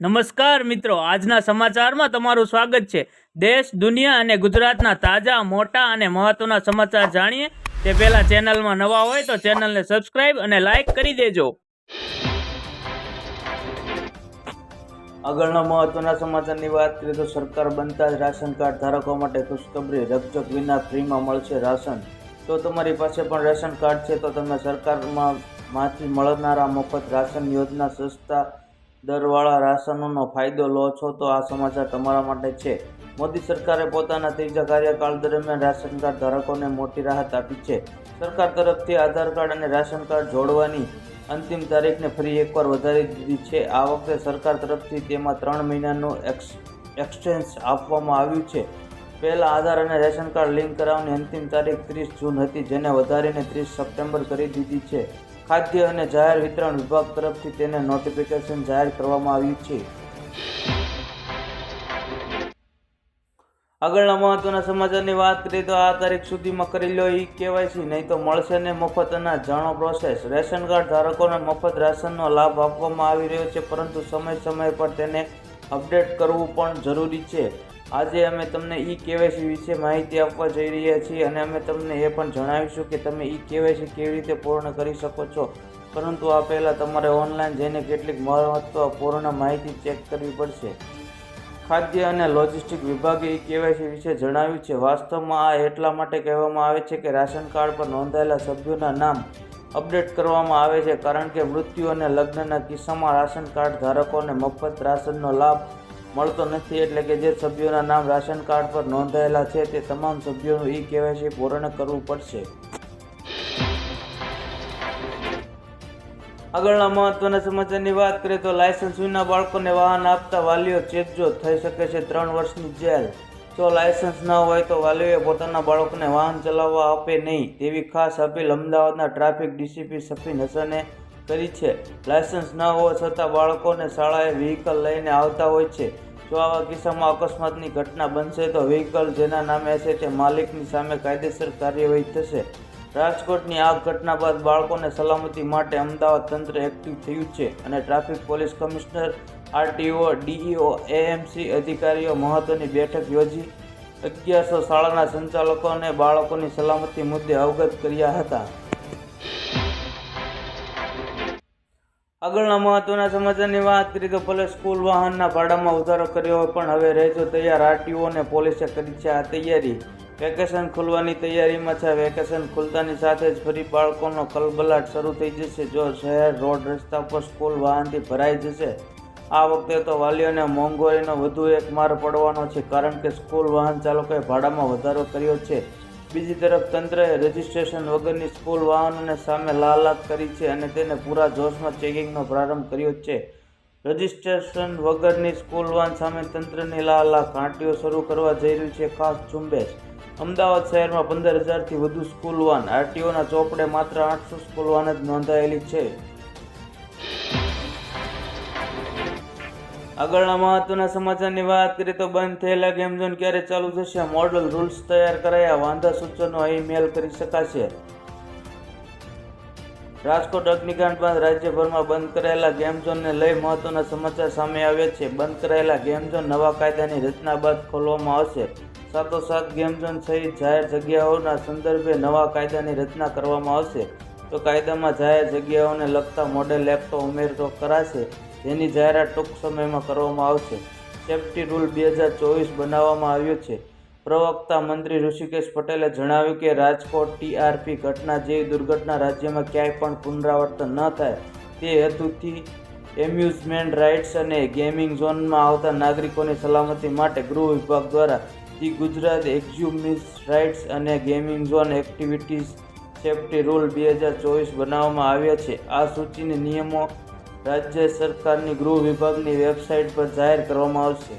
નમસ્કાર મિત્રો, આજના સમાચારમાં તમારું સ્વાગત છે. દેશ, દુનિયા અને ગુજરાતના તાજા, મોટા અને મહત્વના સમાચાર જાણીએ. તે પહેલા ચેનલમાં નવા હોય તો ચેનલને સબસ્ક્રાઇબ અને લાઇક કરી દેજો. આગળના મહત્વના સમાચારની વાત કરીએ તો સરકાર બનતા જ રાશન કાર્ડ ધારકો માટે ખુશખબરી રકચક વિના ફ્રીમાં મળશે રાશન. તો તમારી પાસે પણ રાશન કાર્ડ છે તો તમે સરકારમાં માંથી મળનારા મફત રાશન યોજના, સસ્તા દરવાળા રાશનોનો ફાયદો લો છો તો આ સમાચાર તમારા માટે છે. મોદી સરકારે પોતાના ત્રીજા કાર્યકાળ દરમિયાન રાશન કાર્ડ ધારકોને મોટી રાહત આપી છે. સરકાર તરફથી આધાર કાર્ડ અને રાશન કાર્ડ જોડવાની અંતિમ તારીખને ફરી એકવાર વધારી દીધી છે. આ વખતે સરકાર તરફથી તેમાં ત્રણ મહિનાનું એક્સ, એક્સચેન્જ આપવામાં આવ્યું છે. પહેલાં આધાર અને રેશન કાર્ડ લિંક કરાવવાની અંતિમ તારીખ ત્રીસ જૂન હતી, જેને વધારીને ત્રીસ સપ્ટેમ્બર કરી દીધી છે. ખાદ્ય અને જાહેર વિતરણ વિભાગ તરફથી તેને નોટિફિકેશન જાહેર કરવામાં આવ્યું છે. આગળના મહત્વના સમાચારની વાત કરીએ તો આ તારીખ સુધીમાં કરી લો ઈ કેવાયસી, નહીં તો મળશે ને મફત અનાજ, જાણો પ્રોસેસ રેશન કાર્ડ ધારકોને મફત રાશનનો લાભ આપવામાં આવી રહ્યો છે, પરંતુ સમય સમય પર તેને અપડેટ કરવું પણ જરૂરી છે. આજે અમે તમને ઈ કેવાયસી વિશે માહિતી આપવા જઈ રહ્યા છીએ અને અમે તમને એ પણ જણાવીશું કે તમે ઈ કેવાયસી કેવી રીતે પૂર્ણ કરી શકો છો. પરંતુ આ પહેલાં તમારે ઓનલાઈન જઈને કેટલીક મહત્વપૂર્ણ માહિતી ચેક કરવી પડશે. ખાદ્ય અને લોજિસ્ટિક વિભાગે ઈ કેવાયસી વિશે જણાવ્યું છે. વાસ્તવમાં આ એટલા માટે કહેવામાં આવે છે કે રાશન કાર્ડ પર નોંધાયેલા સભ્યોના નામ અપડેટ કરવામાં આવે છે કારણ કે મૃત્યુ અને લગ્નના કિસ્સામાં રાશન કાર્ડ ધારકોને મફત રાશનનો લાભ મળતો નથી એટલે કે જે સભ્યોના નામ રાશન કાર્ડ પર નોંધાયેલા છે તે તમામ સભ્યોનું ઈ કેવાયસી પૂર્ણ કરવું પડશે. આગળના મહત્વના સમાચારની વાત કરીએ તો લાયસન્સ વિના બાળકોને વાહન આપતા વાલીઓ ચેતજો થઈ શકે છે ત્રણ વર્ષની જેલ. જો લાયસન્સ ન હોય તો વાલીઓએ પોતાના બાળકોને વાહન ચલાવવા આપે નહીં તેવી ખાસ અપીલ અમદાવાદના ટ્રાફિક ડીસીપી સફીન હસને કરી છે. લાયસન્સ ન હોવા છતાં બાળકોને શાળાએ વ્હીકલ લઈને આવતા હોય છે. જો આવા કિસ્સામાં અકસ્માતની ઘટના બનશે તો વ્હીકલ જેના નામે હશે તે માલિકની સામે કાયદેસર કાર્યવાહી થશે. રાજકોટની આ ઘટના બાદ બાળકોને સલામતી માટે અમદાવાદ તંત્ર એક્ટિવ થયું છે અને traffic police commissioner, RTO, DEO, AMC અધિકારીઓ મહત્વની બેઠક યોજી અગિયારસો શાળાના સંચાલકોને બાળકોની સલામતી મુદ્દે અવગત કર્યા હતા. આગળના મહત્વના સમાચારની વાત કરીએ તો ભલે સ્કૂલ વાહનના ભાડામાં વધારો કર્યો હોય પણ હવે રહેજો તૈયાર. આરટીઓ અને પોલીસે કરી છે આ તૈયારી. વેકેશન ખુલવાની તૈયારીમાં છે. વેકેશન ખુલતાની સાથે જ ફરી બાળકોનો કલબલાટ શરૂ થઈ જશે. જો શહેર, રોડ, રસ્તા પર સ્કૂલ વાહનથી ભરાઈ જશે, આ વખતે તો વાલીઓને મોંઘવારીનો વધુ એક માર પડવાનો છે. કારણ કે સ્કૂલ વાહન ચાલકોએ ભાડામાં વધારો કર્યો છે. બીજી તરફ તંત્રએ રજિસ્ટ્રેશન વગરની સ્કૂલ વાહનોને સામે લાલાત કરી છે અને તેને પૂરા જોશમાં ચેકિંગનો પ્રારંભ કર્યો છે. રજિસ્ટ્રેશન વગરની સ્કૂલ વાહન સામે તંત્રની લાલા ઘાંટીઓ શરૂ કરવા જઈ રહ્યું છે ખાસ ઝુંબેશ. અમદાવાદ શહેરમાં પંદર હજારથી વધુ સ્કૂલ વાન આરટીઓના ચોપડે માત્ર આઠસો સ્કૂલ વાન જ નોંધાયેલી છે. આગળના મહત્વના સમાચારની વાત કરીએ તો બંધ થયેલા ગેમ ઝોન ક્યારે ચાલુ થશે? મોડલ રૂલ્સ તૈયાર કરાયા, વાંધા સૂચનો અહીં મેલ કરી શકાશે. રાજકોટ અગ્નિકાંડ બાદ રાજ્યભરમાં બંધ કરાયેલા ગેમ ઝોનને લઈ મહત્વના સમાચાર સામે આવ્યા છે. બંધ કરાયેલા ગેમ ઝોન નવા કાયદાની રચના બાદ ખોલવામાં આવશે. સાથોસાથ ગેમ ઝોન સહિત જાહેર જગ્યાઓના સંદર્ભે નવા કાયદાની રચના કરવામાં આવશે. તો કાયદામાં જાહેર જગ્યાઓને લગતા મોડેલ એક્ટો ઉમેરો કરાશે. જેની જાહેરાત ટૂંક સમયમાં કરવામાં આવશે. સેફ્ટી રૂલ બે હજાર ચોવીસ બનાવવામાં આવ્યો છે. પ્રવક્તા મંત્રી ઋષિકેશ પટેલે જણાવ્યું કે રાજકોટ ટીઆરપી ઘટના જેવી દુર્ઘટના રાજ્યમાં ક્યાંય પણ પુનરાવર્તન ન થાય, તે હેતુથી એમ્યુઝમેન્ટ રાઇટ્સ અને ગેમિંગ ઝોનમાં આવતા નાગરિકોની સલામતી માટે ગૃહ વિભાગ દ્વારા ધી ગુજરાત એક્ઝ્યુમિસ રાઇટ્સ અને gaming zone activities safety rule બે હજાર ચોવીસ બનાવવામાં આવ્યા છે. આ સૂચિની નિયમો રાજ્ય સરકારની ગૃહ વિભાગની વેબસાઇટ પર જાહેર કરવામાં આવશે.